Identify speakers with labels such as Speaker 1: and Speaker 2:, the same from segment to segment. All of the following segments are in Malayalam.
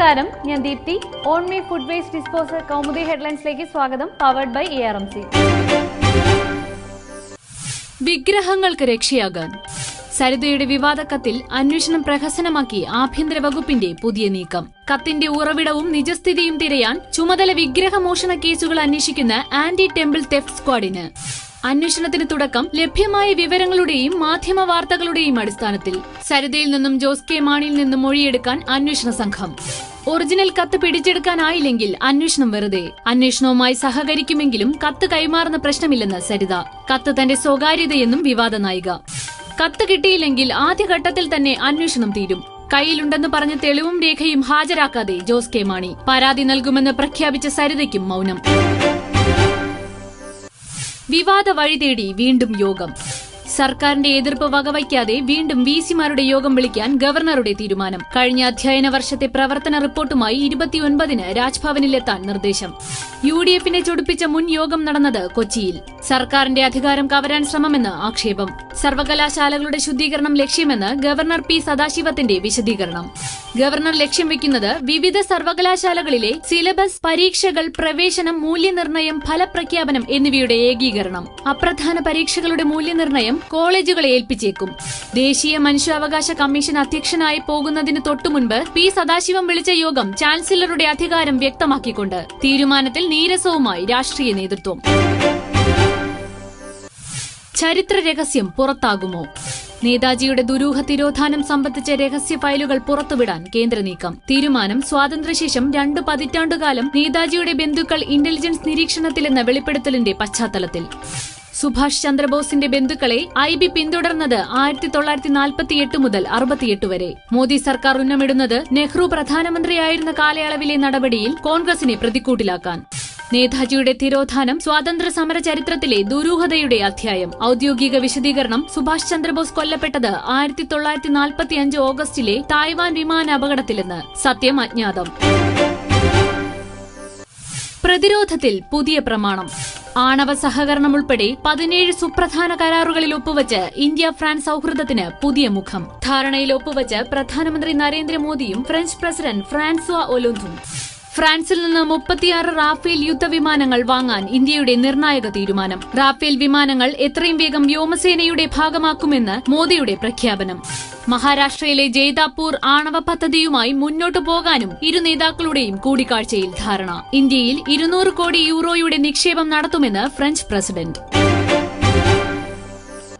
Speaker 1: നമസ്കാരം. ഞാൻ Deepthi. On me food waste disposal Kaumudi ഹെഡ്ലൈൻസിലേക്ക് സ്വാഗതം powered by A R M C
Speaker 2: വിഗ്രഹങ്ങൾക്ക് രക്ഷയാകാൻ. സരിതയുടെ വിവാദ കത്തിൽ അന്വേഷണം പ്രഹസനമാക്കി ആഭ്യന്തര വകുപ്പിന്റെ പുതിയ നീക്കം. കത്തിന്റെ ഉറവിടവും നിജസ്ഥിതിയും തിരയാൻ ചുമതല വിഗ്രഹമോഷണ കേസുകൾ അന്വേഷിക്കുന്ന ആന്റി ടെമ്പിൾ തെഫ്റ്റ് സ്ക്വാഡിന്. അന്വേഷണത്തിന് തുടക്കം ലഭ്യമായ വിവരങ്ങളുടെയും മാധ്യമ വാർത്തകളുടെയും അടിസ്ഥാനത്തിൽ. സരിതയിൽ നിന്നും ജോസ് കെ മാണിയിൽ നിന്നും മൊഴിയെടുക്കാൻ അന്വേഷണ സംഘം. ഒറിജിനൽ കത്ത് പിടിച്ചെടുക്കാനായില്ലെങ്കിൽ അന്വേഷണം വെറുതെ. അന്വേഷണവുമായി സഹകരിക്കുമെങ്കിലും കത്ത് കൈമാറുന്ന പ്രശ്നമില്ലെന്ന് സരിത. കത്ത് തന്റെ സ്വകാര്യതയെന്നും വിവാദ നായിക. കത്ത് കിട്ടിയില്ലെങ്കിൽ ആദ്യഘട്ടത്തിൽ തന്നെ അന്വേഷണം തീരും. കയ്യിലുണ്ടെന്ന് പറഞ്ഞ തെളിവും രേഖയും ഹാജരാക്കാതെ ജോസ് കെ മാണി. പരാതി നൽകുമെന്ന് പ്രഖ്യാപിച്ച സരിതയ്ക്കും മൗനം. വിവാദ വഴി തേടി വീണ്ടും യോഗം. സർക്കാരിന്റെ എതിർപ്പ് വകവയ്ക്കാതെ വീണ്ടും വി സിമാരുടെ യോഗം വിളിക്കാൻ ഗവർണറുടെ തീരുമാനം. കഴിഞ്ഞ അധ്യയന വർഷത്തെ പ്രവർത്തന റിപ്പോർട്ടുമായി ഇരുപത്തിയൊൻപതിന് രാജ്ഭവനിലെത്താൻ നിർദ്ദേശം. യു ഡി എഫിനെ ചൊടിപ്പിച്ച മുൻ യോഗം നടന്നത് കൊച്ചിയിൽ. സർക്കാരിന്റെ അധികാരം കവരാൻ ശ്രമമെന്ന് ആക്ഷേപം. സർവകലാശാലകളുടെ ശുദ്ധീകരണം ലക്ഷ്യമെന്ന് ഗവർണർ പി സദാശിവത്തിന്റെ വിശദീകരണം. ഗവർണർ ലക്ഷ്യം വെക്കുന്നത് വിവിധ സർവകലാശാലകളിലെ സിലബസ് പരീക്ഷകൾ പ്രവേശനം മൂല്യനിർണയം ഫലപ്രഖ്യാപനം എന്നിവയുടെ ഏകീകരണം. അപ്രധാന പരീക്ഷകളുടെ മൂല്യനിർണയം കോളേജുകളെ ഏൽപ്പിച്ചേക്കും. ദേശീയ മനുഷ്യാവകാശ കമ്മീഷൻ അധ്യക്ഷനായി പോകുന്നതിന് തൊട്ടുമുൻപ് പി സദാശിവം വിളിച്ച യോഗം ചാൻസലറുടെ അധികാരം വ്യക്തമാക്കിക്കൊണ്ട് തീരുമാനത്തിൽ നീരസവുമായി രാഷ്ട്രീയ നേതൃത്വം. ചരിത്ര രഹസ്യം പുറത്താകുമോ? നേതാജിയുടെ ദുരൂഹ തിരോധാനം സംബന്ധിച്ച രഹസ്യ ഫയലുകൾ പുറത്തുവിടാൻ കേന്ദ്ര നീക്കം. തീരുമാനം സ്വാതന്ത്ര്യശേഷം രണ്ടു പതിറ്റാണ്ടുകാലം നേതാജിയുടെ ബന്ധുക്കൾ ഇന്റലിജൻസ് നിരീക്ഷണത്തിലെന്ന വെളിപ്പെടുത്തലിന്റെ പശ്ചാത്തലത്തിൽ. സുഭാഷ് ചന്ദ്രബോസിന്റെ ബന്ധുക്കളെ ഐ ബി പിന്തുടർന്നത് ആയിരത്തി തൊള്ളായിരത്തി നാൽപ്പത്തിയെട്ട് മുതൽ അറുപത്തിയെട്ട് വരെ. മോദി സർക്കാർ ഉന്നമിടുന്നത് നെഹ്റു പ്രധാനമന്ത്രിയായിരുന്ന കാലയളവിലെ നടപടിയിൽ കോൺഗ്രസിനെ പ്രതിക്കൂട്ടിലാക്കാൻ. നേതാജിയുടെ തിരോധാനം സ്വാതന്ത്ര്യ സമര ചരിത്രത്തിലെ ദുരൂഹതയുടെ അധ്യായം. ഔദ്യോഗിക വിശദീകരണം സുഭാഷ് ചന്ദ്രബോസ് കൊല്ലപ്പെട്ടത് ആയിരത്തി തൊള്ളായിരത്തി നാൽപ്പത്തിയഞ്ച് ഓഗസ്റ്റിലെ തായ്വാൻ വിമാന അപകടത്തിലെന്ന്. സത്യം അജ്ഞാതം. പ്രതിരോധത്തിൽ പുതിയ പ്രമാണം. ആണവ സഹകരണം ഉൾപ്പെടെ പതിനേഴ് സുപ്രധാന കരാറുകളിൽ ഒപ്പുവച്ച് ഇന്ത്യ ഫ്രാൻസ് സൌഹൃദത്തിന് പുതിയ മുഖം. ധാരണയിൽ ഒപ്പുവച്ച് പ്രധാനമന്ത്രി നരേന്ദ്രമോദിയും ഫ്രഞ്ച് പ്രസിഡന്റ് ഫ്രാൻസ്വാ ഒലോന്തും. ഫ്രാൻസിൽ നിന്ന് മുപ്പത്തിയാറ് റാഫേൽ യുദ്ധവിമാനങ്ങൾ വാങ്ങാൻ ഇന്ത്യയുടെ നിർണായക തീരുമാനം. റാഫേൽ വിമാനങ്ങൾ എത്രയും വേഗം വ്യോമസേനയുടെ ഭാഗമാക്കുമെന്ന് മോദിയുടെ പ്രഖ്യാപനം. മഹാരാഷ്ട്രയിലെ ജയ്താപൂർ ആണവ പദ്ധതിയുമായി മുന്നോട്ടു പോകാനും ഇരു നേതാക്കളുടെയും കൂടിക്കാഴ്ചയിൽ ധാരണ. ഇന്ത്യയിൽ ഇരുന്നൂറ് കോടി യൂറോയുടെ നിക്ഷേപം നടത്തുമെന്ന് French president.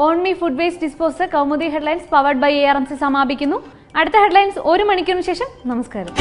Speaker 1: On me food waste disposal Kaumudi headlines powered by A R M C സമാപിക്കുന്നു. അടുത്ത ഹെഡ്ലൈൻസ് ഒരു മണിക്കൂറിന് ശേഷം. നമസ്കാരം.